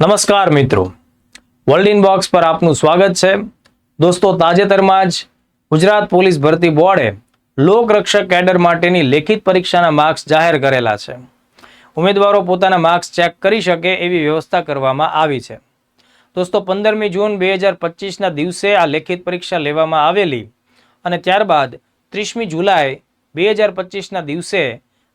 નમસ્કાર મિત્રો. World in box પર આપનું સ્વાગત છે. દોસ્તો, તાજેતરમાં જ ગુજરાત પોલીસ ભરતી બોર્ડે લોકરક્ષક કેડર માટેની લેખિત પરીક્ષાના માર્ક્સ જાહેર કરેલા છે. ઉમેદવારો પોતાના માર્ક્સ ચેક કરી શકે એવી વ્યવસ્થા કરવામાં આવી છે. દોસ્તો, પંદરમી જૂન બે હજાર પચીસના દિવસે આ લેખિત પરીક્ષા લેવામાં આવેલી અને ત્યારબાદ ત્રીસમી જુલાઈ બે હજાર પચીસના દિવસે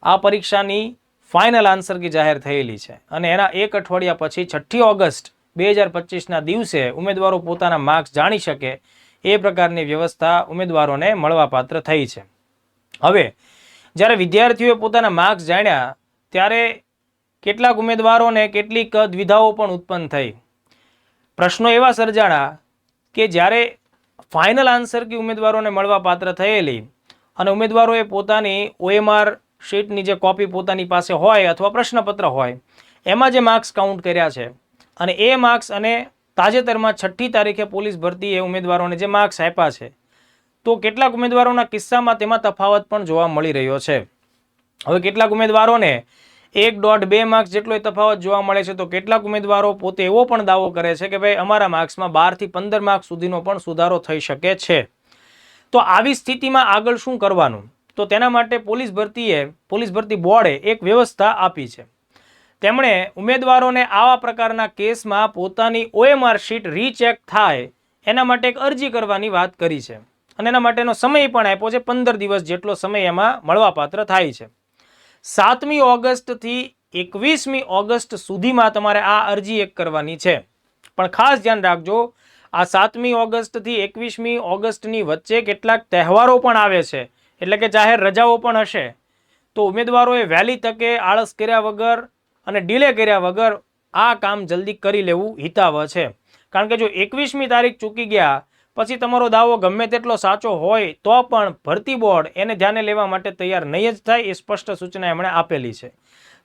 આ પરીક્ષાની ફાઇનલ આન્સર કી જાહેર થયેલી છે. અને એના એક અઠવાડિયા પછી છઠ્ઠી ઓગસ્ટ બે હજાર પચીસના દિવસે ઉમેદવારો પોતાના માર્ક્સ જાણી શકે એ પ્રકારની વ્યવસ્થા ઉમેદવારોને મળવાપાત્ર થઈ છે. હવે, જ્યારે વિદ્યાર્થીઓએ પોતાના માર્ક્સ જાણ્યા, ત્યારે કેટલાક ઉમેદવારોને કેટલીક દ્વિધાઓ પણ ઉત્પન્ન થઈ. પ્રશ્નો એવા સર્જાણા કે જ્યારે ફાઇનલ આન્સર કી ઉમેદવારોને મળવા પાત્ર થયેલી અને ઉમેદવારોએ પોતાની ઓએમઆર શીટની જે કોપી પોતાની પાસે હોય અથવા પ્રશ્નપત્ર હોય, એમાં જે માર્ક્સ કાઉન્ટ કર્યા છે અને એ માર્ક્સ અને તાજેતરમાં છઠ્ઠી તારીખે પોલીસ ભરતીએ ઉમેદવારોને જે માર્ક્સ આપ્યા છે, તો કેટલાક ઉમેદવારોના કિસ્સામાં તેમાં તફાવત પણ જોવા મળી રહ્યો છે. હવે કેટલાક ઉમેદવારોને એક દોઢ બે માર્ક્સ જેટલો તફાવત જોવા મળે છે, તો કેટલાક ઉમેદવારો પોતે એવો પણ દાવો કરે છે કે ભાઈ, અમારા માર્ક્સમાં બારથી પંદર માર્ક્સ સુધીનો પણ સુધારો થઈ શકે છે. તો આવી સ્થિતિમાં આગળ શું કરવાનું? તો તેના માટે પોલીસ ભરતીએ, પોલીસ ભરતી બોર્ડે એક વ્યવસ્થા આપી છે. તેમણે ઉમેદવારોને આવા પ્રકારના કેસમાં પોતાની ઓએમઆર શીટ રીચેક થાય એના માટે એક અરજી કરવાની વાત કરી છે. અને એના માટેનો સમય પણ આપ્યો છે, પંદર દિવસ જેટલો સમય એમાં મળવાપાત્ર થાય છે. સાતમી ઓગસ્ટથી એકવીસમી ઓગસ્ટ સુધીમાં તમારે આ અરજી એક કરવાની છે. પણ ખાસ ધ્યાન રાખજો, આ સાતમી ઓગસ્ટથી એકવીસમી ઓગસ્ટની વચ્ચે કેટલાક તહેવારો પણ આવે છે. એટલે કે જાહેર રજાઓ પણ હશે. તો ઉમેદવારોએ વહેલી તકે આળસ કર્યા વગર અને ડીલે કર્યા વગર આ કામ જલ્દી કરી લેવું હિતાવહ છે. કારણ કે જો એકવીસમી તારીખ ચૂકી ગયા, પછી તમારો દાવો ગમે તેટલો સાચો હોય, તો પણ ભરતી બોર્ડ એને ધ્યાને લેવા માટે તૈયાર નહીં જ થાય એ સ્પષ્ટ સૂચના એમણે આપેલી છે.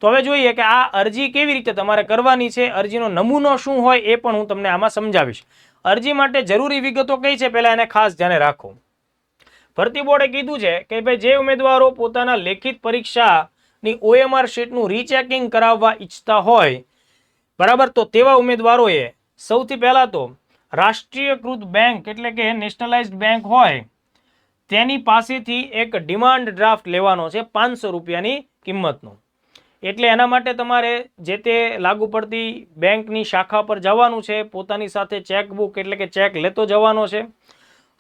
તો હવે જોઈએ કે આ અરજી કેવી રીતે તમારે કરવાની છે, અરજીનો નમૂનો શું હોય એ પણ હું તમને આમાં સમજાવીશ. અરજી માટે જરૂરી વિગતો કઈ છે, પહેલાં એને ખાસ ધ્યાને રાખો. ભરતી બોર્ડે કીધું છે કે ભાઈ જે ઉમેદવારો પોતાના લેખિત પરીક્ષાની ઓએમઆર શીટનું રીચેકિંગ કરાવવા ઈચ્છતા હોય, બરાબર? તો તેવા ઉમેદવારોએ સૌથી પહેલાં તો રાષ્ટ્રીયકૃત બેંક એટલે કે નેશનલાઇઝ્ડ બેંક હોય, તેની પાસેથી એક ડિમાન્ડ ડ્રાફ્ટ લેવાનો છે પાંચસો રૂપિયાની કિંમતનો. એટલે એના માટે તમારે જે તે લાગુ પડતી બેંકની શાખા પર જવાનું છે, પોતાની સાથે ચેકબુક એટલે કે ચેક લેતો જવાનો છે.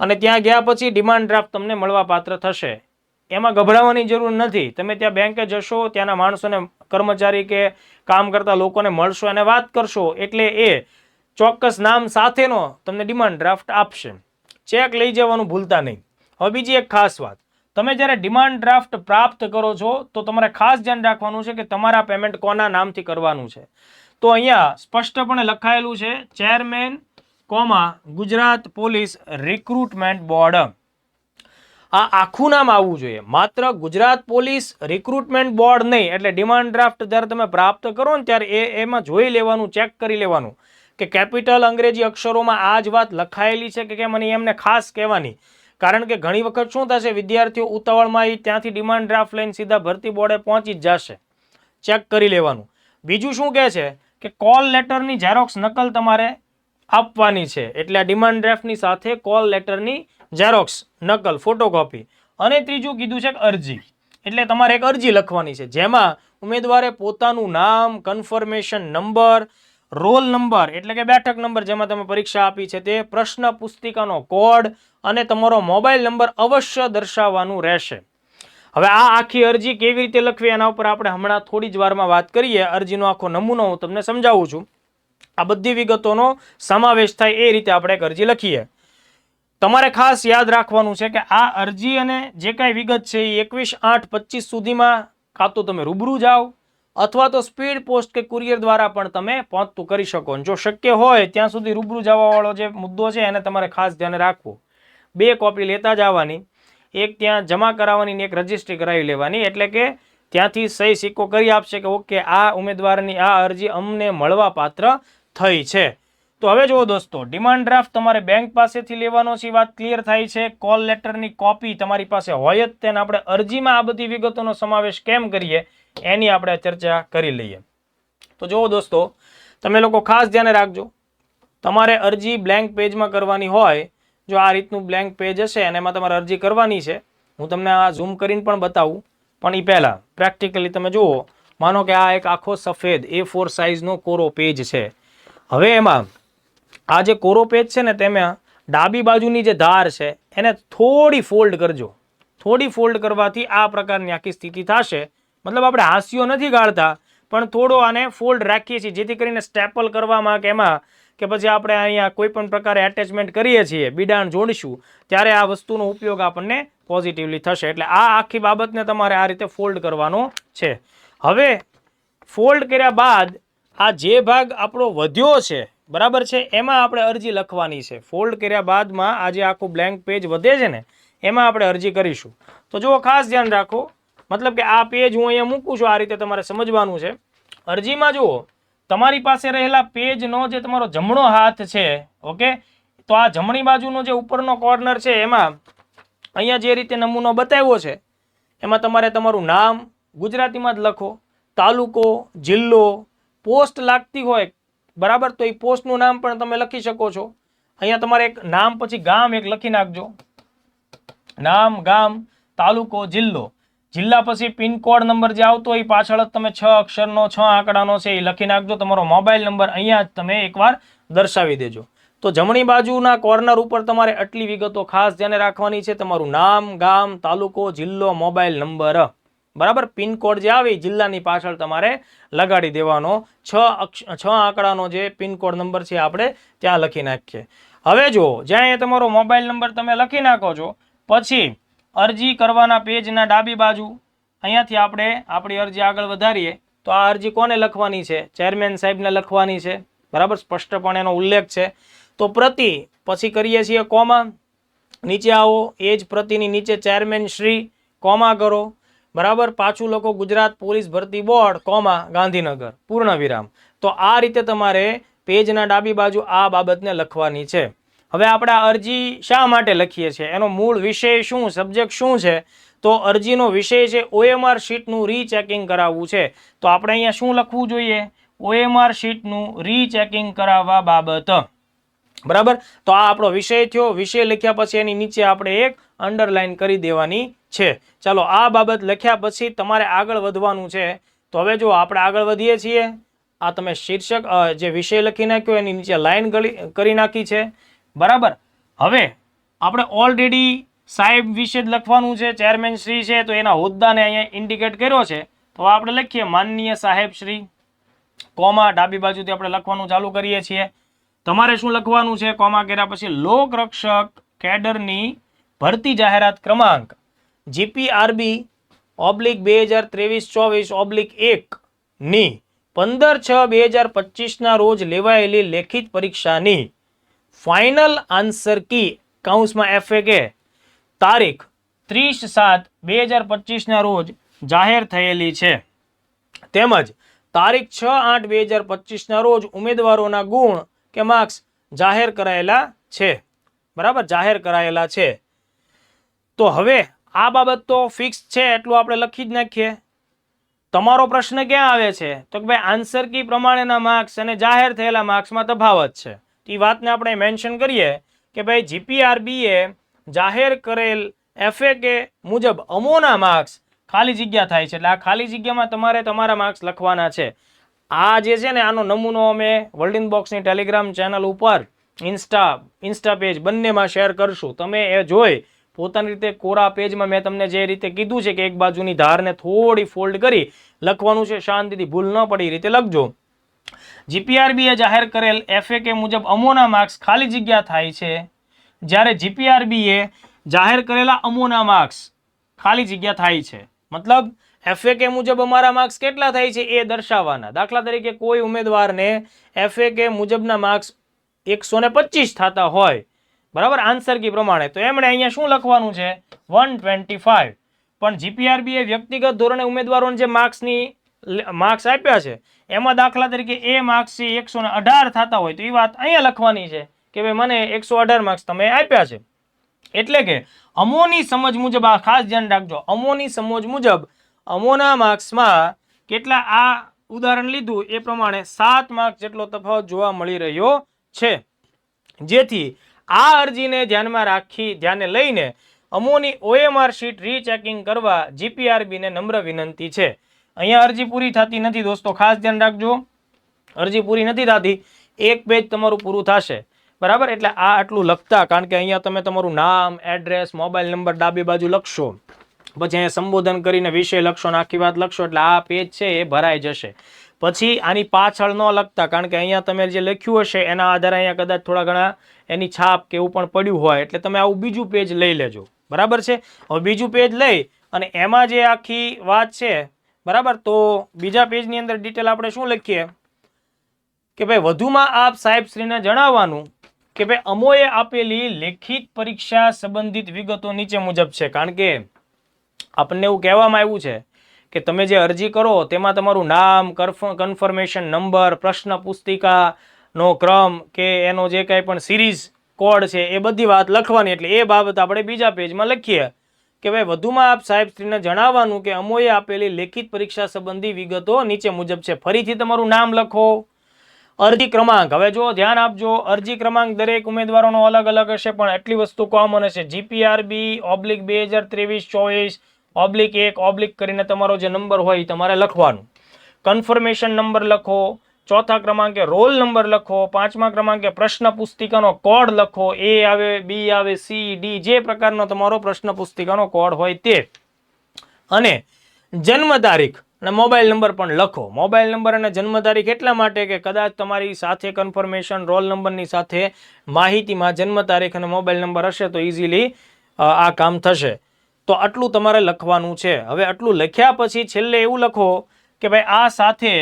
અને ત્યાં ગયા પછી ડિમાન્ડ ડ્રાફ્ટ તમને મળવાપાત્ર થશે. એમાં ગભરાવાની જરૂર નથી. તમે ત્યાં બેંકે જશો, ત્યાંના માણસોને કર્મચારી કે કામ કરતા લોકોને મળશો અને વાત કરશો એટલે એ ચોક્કસ નામ સાથેનો તમને ડિમાન્ડ ડ્રાફ્ટ આપશે. ચેક લઈ જવાનું ભૂલતા નહીં. હવે બીજી એક ખાસ વાત. તમે જ્યારે ડિમાન્ડ ડ્રાફ્ટ પ્રાપ્ત કરો છો, તો તમારે ખાસ ધ્યાન રાખવાનું છે કે તમારા પેમેન્ટ કોના નામથી કરવાનું છે. તો અહીંયા સ્પષ્ટપણે લખાયેલું છે chairman comma Gujarat police recruitment board. આ આખું નામ આવવું જોઈએ. માત્ર ગુજરાત પોલીસ રિક્રુટમેન્ટ બોર્ડ નહીં, એટલે ડિમાન્ડ ડ્રાફ્ટ જ્યારે તમે પ્રાપ્ત કરો ને ત્યારે એ એમાં જોઈ લેવાનું, ચેક કરી લેવાનું કે કેપિટલ અંગ્રેજી અક્ષરોમાં આ જ વાત લખાયેલી છે કે કેમ અને એમને ખાસ કહેવાની. કારણ કે ઘણી વખત શું થશે, વિદ્યાર્થીઓ ઉતાવળમાં એ ત્યાંથી ડિમાન્ડ ડ્રાફ્ટ લઈને સીધા ભરતી બોર્ડે પહોંચી જ જશે. ચેક કરી લેવાનું. બીજું શું કહે છે કે કોલ લેટરની ઝેરોક્સ નકલ તમારે આપવાની છે. એટલે આ ડિમાન્ડ ડ્રાફ્ટની સાથે કોલ લેટરની ઝેરોક્સ નકલ ફોટોકોપી અને ત્રીજું કીધું છે અરજી. એટલે તમારે એક અરજી લખવાની છે. જેમાં ઉમેદવારે પોતાનું નામ કન્ફર્મેશન નંબર રોલ નંબર એટલે કે બેઠક નંબર જેમાં તમે પરીક્ષા આપી છે તે પ્રશ્ન પુસ્તિકાનો કોડ અને તમારો મોબાઈલ નંબર અવશ્ય દર્શાવવાનું રહેશે. હવે આ આખી અરજી કેવી રીતે લખવી એના ઉપર આપણે હમણાં થોડી જ વારમાં વાત કરીએ. અરજીનો આખો નમૂનો હું તમને સમજાવું છું. આ બધી વિગતોનો સમાવેશ થાય એ રીતે આપણે અરજી લખીએ. તમારે ખાસ યાદ રાખવાનું છે કે આ અરજી અને જે કાંઈ વિગત છે એ એકવીસ આઠ પચીસ સુધીમાં કાં તો તમે રૂબરૂ જાઓ અથવા તો સ્પીડ પોસ્ટ કે કુરિયર દ્વારા પણ તમે પહોંચતું કરી શકો. જો શક્ય હોય ત્યાં સુધી રૂબરૂ જવાવાળો જે મુદ્દો છે એને તમારે ખાસ ધ્યાને રાખવો. બે કોપી લેતા જવાની એક ત્યાં જમા કરાવવાની ને એક રજિસ્ટ્રી કરાવી લેવાની. એટલે કે ત્યાંથી સહી સિક્કો કરી આપશે કે ઓકે, આ ઉમેદવારની આ અરજી અમને મળવા પાત્ર થઈ છે. તો હવે જુઓ દોસ્તો, ડિમાન્ડ ડ્રાફ્ટ તમારે બેંક પાસેથી લેવાનો છે વાત ક્લિયર થાય છે. કોલ લેટરની કોપી તમારી પાસે હોય જ તેને આપણે અરજીમાં આ બધી વિગતોનો સમાવેશ કેમ કરીએ એની આપણે ચર્ચા કરી લઈએ. તો જુઓ દોસ્તો, તમે લોકો ખાસ ધ્યાને રાખજો. તમારે અરજી બ્લેન્ક પેજમાં કરવાની હોય, જો આ રીતનું બ્લેન્ક પેજ હશે અને એમાં તમારે અરજી કરવાની છે, હું તમને આ ઝૂમ કરીને પણ બતાવું. પણ એ પહેલાં પ્રેક્ટિકલી તમે જુઓ, માનો કે આ એક આખો સફેદ એ ફોર સાઇઝનો કોરો પેજ છે. હવે એમાં, આ જે કોરો પેજ છે ને તેમાં ડાબી બાજુની જે ધાર છે, એને થોડી ફોલ્ડ કરજો. થોડી ફોલ્ડ કરવાથી આ પ્રકારની આખી સ્થિતિ થશે. મતલબ આપણે હાસ્યો નથી ગાળતા, પણ થોડો આને ફોલ્ડ રાખીએ છીએ, જેથી કરીને સ્ટેપલ કરવામાં કે એમાં કે પછી આપણે અહીંયા કોઈ પણ પ્રકારે એટેચમેન્ટ કરીએ છીએ, બિડાણ જોડીશું, ત્યારે આ વસ્તુનો ઉપયોગ આપણને પોઝિટિવલી થશે. એટલે આ આખી બાબતને તમારે આ રીતે ફોલ્ડ કરવાનો છે. હવે ફોલ્ડ કર્યા બાદ આ જે ભાગ આપણો વધ્યો છે, બરાબર છે? એમાં આપણે અરજી લખવાની છે. ફોલ્ડ કર્યા બાદમાં આ જે આખું બ્લેન્ક પેજ વધે છે ને, એમાં આપણે અરજી કરીશું. તો જુઓ, ખાસ ધ્યાન રાખો. મતલબ કે આ પેજ હું અહીંયા મૂકું છું, આ રીતે તમારે સમજવાનું છે. અરજીમાં જુઓ તમારી પાસે રહેલા પેજનો જે તમારો જમણો હાથ છે, ઓકે? તો આ જમણી બાજુનો જે ઉપરનો કોર્નર છે, એમાં અહીંયા જે રીતે નમૂનો બતાવ્યો છે, એમાં તમારે તમારું નામ, ગુજરાતીમાં જ લખો, તાલુકો, જિલ્લો, પોસ્ટ લાગતી હોય, બરાબર? તો એ પોસ્ટનું નામ પણ તમે લખી શકો છો. અહીંયા તમારે એક નામ પછી ગામ એક લખી નાખજો. નામ, ગામ, તાલુકો, જિલ્લો. જિલ્લા પછી પિનકોડ નંબર જે આવતો હોય પાછળ જ તમે છ અક્ષરનો, છ આંકડાનો છે એ લખી નાખજો. તમારો મોબાઈલ નંબર અહીંયા જ તમે એકવાર દર્શાવી દેજો. તો જમણી બાજુના કોર્નર ઉપર તમારે આટલી વિગતો ખાસ ધ્યાને રાખવાની છે. તમારું નામ, ગામ, તાલુકો, જિલ્લો, મોબાઈલ નંબર. બરાબર? પિનકોડ જે આવે જિલ્લાની પાછળ તમારે લગાડી દેવાનો. છ છ આંકડાનો જે પિનકોડ નંબર છે આપણે ત્યાં લખી નાખીએ. હવે જો જ્યાં તમારો મોબાઈલ નંબર તમે લખી નાખો છો, પછી અરજી કરવાના પેજના ડાબી બાજુ. અહીંયાથી આપણે આપણી અરજી આગળ વધારીએ. તો આ અરજી કોને લખવાની છે? ચેરમેન સાહેબને લખવાની છે. બરાબર? સ્પષ્ટપણે એનો ઉલ્લેખ છે. તો પ્રતિ, પછી કરીએ છીએ કોમા. નીચે આવો. એ જ પ્રતિની નીચે ચેરમેન શ્રી, કોમા કરો. બરાબર? પાછું લોકો ગુજરાત પોલીસ ભરતી બોર્ડ, કોમા, ગાંધીનગર. પૂર્ણ વિરામ. તો આ રીતે તમારે પેજના ડાબી બાજુ આ બાબતને લખવાની છે. હવે આપણે અરજી શા માટે લખીએ છીએ? એનો મૂળ વિષય શું? સબ્જેક્ટ શું છે? તો અરજીનો વિષય છે ઓએમઆર શીટનું રીચેકિંગ કરાવવું છે. તો આપણે અહીંયા શું લખવું જોઈએ? ઓએમઆર શીટનું રીચેકિંગ કરાવવા બાબત. બરાબર? તો આ આપણો વિષય થયો. વિષય લખ્યા પછી એની નીચે આપણે એક અંડરલાઇન કરી દેવાની છે. ચાલો, આ બાબત લખ્યા પછી તમારે આગળ વધવાનું છે. તો હવે જો આપણે આગળ વધીએ છીએ. આ તમે શીર્ષક જે વિષય લખી નાખ્યો, એની નીચે લાઇન કરી નાખી છે. બરાબર? હવે આપણે ઓલરેડી સાહેબ વિશે જ લખવાનું છે ચેરમેન શ્રી છે, તો એના હોદ્દાને અહીંયા ઇન્ડિકેટ કર્યો છે. તો આપણે લખીએ, માનનીય સાહેબ શ્રી, કોમા ડાબી બાજુથી આપણે લખવાનું ચાલુ કરીએ છીએ. તમારે શું લખવાનું છે? કોમા કર્યા પછી લોકરક્ષક કેડરની ભરતી જાહેરાત ક્રમાંક જીપીઆરબી ઓબ્લિક બે હજાર ત્રેવીસ ચોવીસ ઓબ્લિક એકની પંદર છ બે હજાર પચીસના રોજ લેવાયેલી લેખિત પરીક્ષાની ફાઇનલ આન્સર કી કૌંસમાં એફએ કે તારીખ ત્રીસ સાત બે હજાર પચીસના રોજ જાહેર થયેલી છે. તેમજ તારીખ છ આઠ બે હજાર પચીસના રોજ ઉમેદવારોના ગુણ કે માર્ક્સ જાહેર કરાયેલા છે. બરાબર? જાહેર કરાયેલા છે. તો હવે આ બાબત તો ફિક્સ છે એટલું આપણે લખી જ નાખીએ. તમારો પ્રશ્ન ક્યાં આવે છે? તો કે ભાઈ આન્સર કી પ્રમાણેના માર્ક્સ અને જાહેર થયેલા માર્ક્સમાં તફાવત છે. એ વાતને આપણે મેન્શન કરીએ કે ભાઈ જીપીઆરબીએ જાહેર કરેલ એફએ કે મુજબ અમોના માર્ક્સ ખાલી જગ્યા થાય છે. એટલે આ ખાલી જગ્યામાં તમારે તમારા માર્ક્સ લખવાના છે. આ જે છે ને, આનો નમૂનો અમે વર્લ્ડ બોક્સની ટેલિગ્રામ ચેનલ ઉપર ઇન્સ્ટા ઇન્સ્ટા પેજ બંનેમાં શેર કરશું. તમે એ જોઈ, પોતાની રીતે કોરા પેજમાં મેં તમને જે રીતે કીધું છે કે એક બાજુની ધારને થોડી ફોલ્ડ કરી, લખવાનું છે શાંતિથી ભૂલ ન પડી એ રીતે લખજો. જીપીઆરબીએ જાહેર કરેલ એફએકે મુજબ અમોના માર્ક્સ ખાલી જગ્યા થાય છે. જ્યારે જીપીઆરબીએ જાહેર કરેલા અમોના માર્ક્સ ખાલી જગ્યા થાય છે. મતલબ એફએકે મુજબ અમારા માર્ક્સ કેટલા થાય છે એ દર્શાવવાના. દાખલા તરીકે કોઈ ઉમેદવારને એફએકે મુજબના માર્ક્સ એકસો ને થતા હોય, બરાબર? આન્સર કી પ્રમાણે. તો એમણે અહીંયા શું લખવાનું છે? વન ટ્વેન્ટી ફાઇવ પણ જીપીઆરબીએ વ્યક્તિગત ધોરણે ઉમેદવારોને જે માર્ક્સની માર્ક્સ આપ્યા છે એમાં દાખલા તરીકે એ માર્ક્સ છે, એકસો ને અઢાર થતા હોય તો એ વાત અહીંયા લખવાની છે કે ભાઈ મને એકસો અઢાર માર્ક્સ તમે આપ્યા છે. એટલે કે અમોની સમજ મુજબ આ ખાસ ધ્યાન રાખજો, અમોની સમજ મુજબ અમોના માર્ક્સમાં કેટલા આ ઉદાહરણ લીધું એ પ્રમાણે સાત માર્ક્સ જેટલો તફાવત જોવા મળી રહ્યો છે. જેથી આ અરજીને ધ્યાનમાં રાખી, ધ્યાને લઈને અમોની ઓએમઆર શીટ રીચેકિંગ કરવા જીપીઆરબીને નમ્ર વિનંતી છે. અહીંયા અરજી પૂરી થતી નથી દોસ્તો, ખાસ ધ્યાન રાખજો. અરજી પૂરી નથી થતી, એક પેજ તમારું પૂરું થશે. બરાબર? એટલે આ આટલું લખતા, કારણ કે અહીંયા તમે તમારું નામ એડ્રેસ મોબાઈલ નંબર ડાબી બાજુ લખશો. પછી અહીંયા સંબોધન કરીને વિષય લખશો ને આખી વાત લખશો, એટલે આ પેજ છે એ ભરાઈ જશે. પછી આની પાછળ ન લખતા, કારણ કે અહીંયા તમે જે લખ્યું હશે, એના આધારે અહીંયા કદાચ થોડા ઘણા એની છાપ કે એવું પણ પડ્યું હોય, એટલે તમે આવું બીજું પેજ લઈ લેજો. બરાબર છે? હવે બીજું પેજ લઈ, અને એમાં જે આખી વાત છે બરાબર? તો બીજા પેજની અંદર ડિટેલ આપણે શું લખીએ? કે ભાઈ, વધુમાં આપ સાહેબશ્રીને જણાવવાનું કે ભાઈ, અમોએ આપેલી લેખિત પરીક્ષા સંબંધિત વિગતો નીચે મુજબ છે. કારણ કે આપણને એવું કહેવામાં આવ્યું છે કે તમે જે અરજી કરો, તેમાં તમારું નામ કન્ફર્મેશન નંબર પ્રશ્ન પુસ્તિકાનો ક્રમ કે એનો જે કાંઈ પણ સિરીઝ કોડ છે, એ બધી વાત લખવાની. એટલે એ બાબત આપણે બીજા પેજમાં લખીએ. કે ભાઈ, વધુમાં આપ સાહેબશ્રીને જણાવવાનું કે અમોએ આપેલી લેખિત પરીક્ષા સંબંધી વિગતો નીચે મુજબ છે. ફરીથી તમારું નામ લખો. અરજી ક્રમાંક. હવે જો ધ્યાન આપજો. અરજી ક્રમાંક દરેક ઉમેદવારોનો અલગ અલગ હશે, પણ એટલી વસ્તુ કોમન હશે. જીપીઆરબી ઓબ્લિક બે હજાર ત્રેવીસ, ચોવીસ ઓબ્લિક એક ઓબ્લિક કરીને તમારો જે નંબર હોય તમારે લખવાનું. કન્ફર્મેશન નંબર લખો. ચોથા ક્રમાંકે રોલ નંબર લખો, પાંચમા ક્રમાંકે પ્રશ્ન પુસ્તિકાનો કોડ લખો, એ આવે, બી આવે, સી, ડી, જે પ્રકારનો તમારો પ્રશ્ન પુસ્તિકાનો કોડ હોય તે. અને જન્મ તારીખ અને મોબાઈલ નંબર પણ લખો. મોબાઈલ નંબર અને જન્મ તારીખ એટલા માટે કે કદાચ તમારી સાથે કન્ફર્મેશન રોલ નંબરની સાથે માહિતીમાં જન્મ તારીખ અને મોબાઈલ નંબર હશે તો ઇઝીલી આ કામ થશે. તો આટલું તમારે લખવાનું છે. હવે આટલું લખ્યા પછી છેલ્લે એવું લખો કે ભાઈ આ સાથે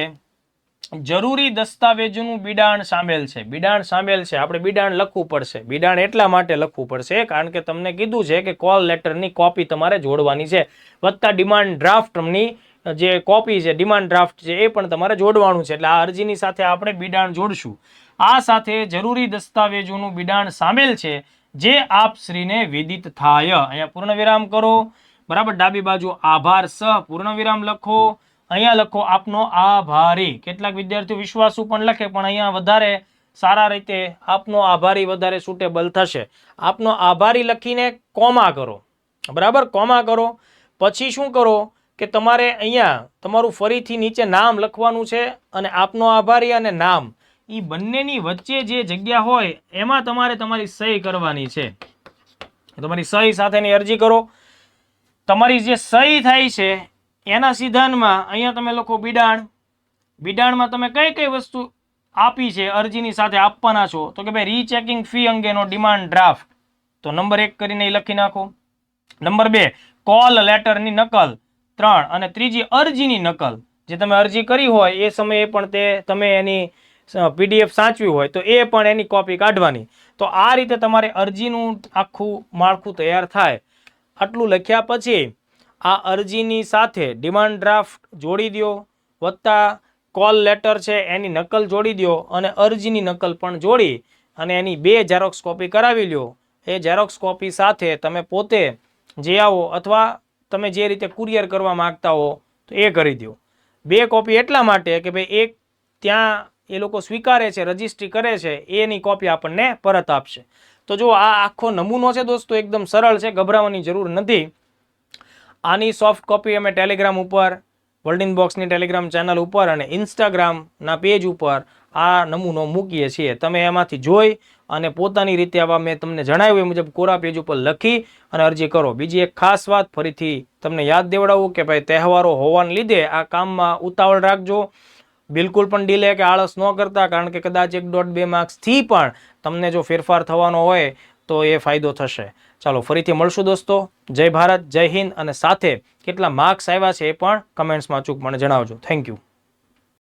જરૂરી દસ્તાવેજોનું બિડાણ સામેલ છે. બિડાણ સામેલ છે. આપણે બિડાણ લખવું પડશે. બિડાણ એટલા માટે લખવું પડશે કારણ કે તમને કીધું છે કે કોલ લેટરની કોપી તમારે જોડવાની છે. વત્તા ડિમાન્ડ ડ્રાફ્ટની જે કોપી છે, ડિમાન્ડ ડ્રાફ્ટ છે, એ પણ તમારે જોડવાનું છે. એટલે આ અરજીની સાથે આપણે બિડાણ જોડશું. આ સાથે જરૂરી દસ્તાવેજોનું બિડાણ સામેલ છે જે આપ શ્રીને વિદિત થાય. અહીંયા પૂર્ણ વિરામ કરો. બરાબર? ડાબી બાજુ આભાર સ પૂર્ણ વિરામ લખો. અહીંયા લખો, આપનો આભારી. કેટલાક વિદ્યાર્થીઓ વિશ્વાસુ પણ લખે, પણ અહીંયા વધારે સારા રીતે આપનો આભારી વધારે સુટેબલ થશે. આપનો આભારી લખીને કોમા કરો. બરાબર? કોમા કરો. પછી શું કરો કે તમારે અહીંયા તમારું ફરીથી નીચે નામ લખવાનું છે અને આપનો આભારી અને નામ. એ બંનેની વચ્ચે જે જગ્યા હોય, એમાં તમારે તમારી સહી કરવાની છે. તમારી સહી સાથેની અરજી કરો. તમારી જે સહી થાય છે એના સિદ્ધાંતમાં અહીંયા તમે લખો બિડાણ. બિડાણમાં તમે કઈ કઈ વસ્તુ આપી છે, અરજીની સાથે આપવાના છો? તો કે ભાઈ રીચેકિંગ ફી અંગેનો ડિમાન્ડ ડ્રાફ્ટ તો નંબર એક કરીને એ લખી નાખો. નંબર બે કોલ લેટરની નકલ. ત્રણ, અને ત્રીજી, અરજીની નકલ. જે તમે અરજી કરી હોય, એ સમયે પણ તે તમે એની પીડીએફ સાચવી હોય, તો એ પણ એની કોપી કાઢવાની. તો આ રીતે તમારે અરજીનું આખું માળખું તૈયાર થાય. આટલું લખ્યા પછી આ અરજીની સાથે ડિમાન્ડ ડ્રાફ્ટ જોડી દો વત્તા કોલ લેટર છે એની નકલ જોડી દો અને અરજીની નકલ પણ જોડી અને એની બે ઝેરોક્સ કોપી કરાવી લ્યો. એ ઝેરોક્સ કોપી સાથે તમે પોતે જે આવો અથવા તમે જે રીતે કુરિયર કરવા માંગતા હો, તો એ કરી દો બે કોપી એટલા માટે કે ભાઈ એક ત્યાં એ લોકો સ્વીકારે છે રજિસ્ટ્રી કરે છે, એની કોપી આપણને પરત આપશે. તો જો આ આખો નમૂનો છે દોસ્તો, એકદમ સરળ છે, ગભરાવાની જરૂર નથી. આની સોફ્ટ કોપી અમે ટેલિગ્રામ ઉપર વર્લ્ડિન બોક્સની ટેલિગ્રામ ચેનલ ઉપર અને ઇન્સ્ટાગ્રામના પેજ ઉપર આ નમૂનો મૂકીએ છીએ. તમે એમાંથી જોઈ અને પોતાની રીતે આવા મેં તમને જણાવ્યું એ મુજબ કોરા પેજ ઉપર લખી અને અરજી કરો. બીજી એક ખાસ વાત, ફરીથી તમને યાદ દેવડાવું કે ભાઈ તહેવારો હોવાને લીધે આ કામમાં ઉતાવળ રાખજો. બિલકુલ પણ ડીલે કે આળસ ન કરતા, કારણ કે કદાચ એક દોઢ બે માર્ક્સથી પણ તમને જો ફેરફાર થવાનો હોય તો એ ફાયદો થશે. ચાલો ફરીથી મળશું દોસ્તો. જય ભારત, જય હિન્દ અને સાથે કેટલા માર્ક્સ આવ્યા છે એ પણ કમેન્ટ્સમાં અચૂક મને જણાવજો. Thank you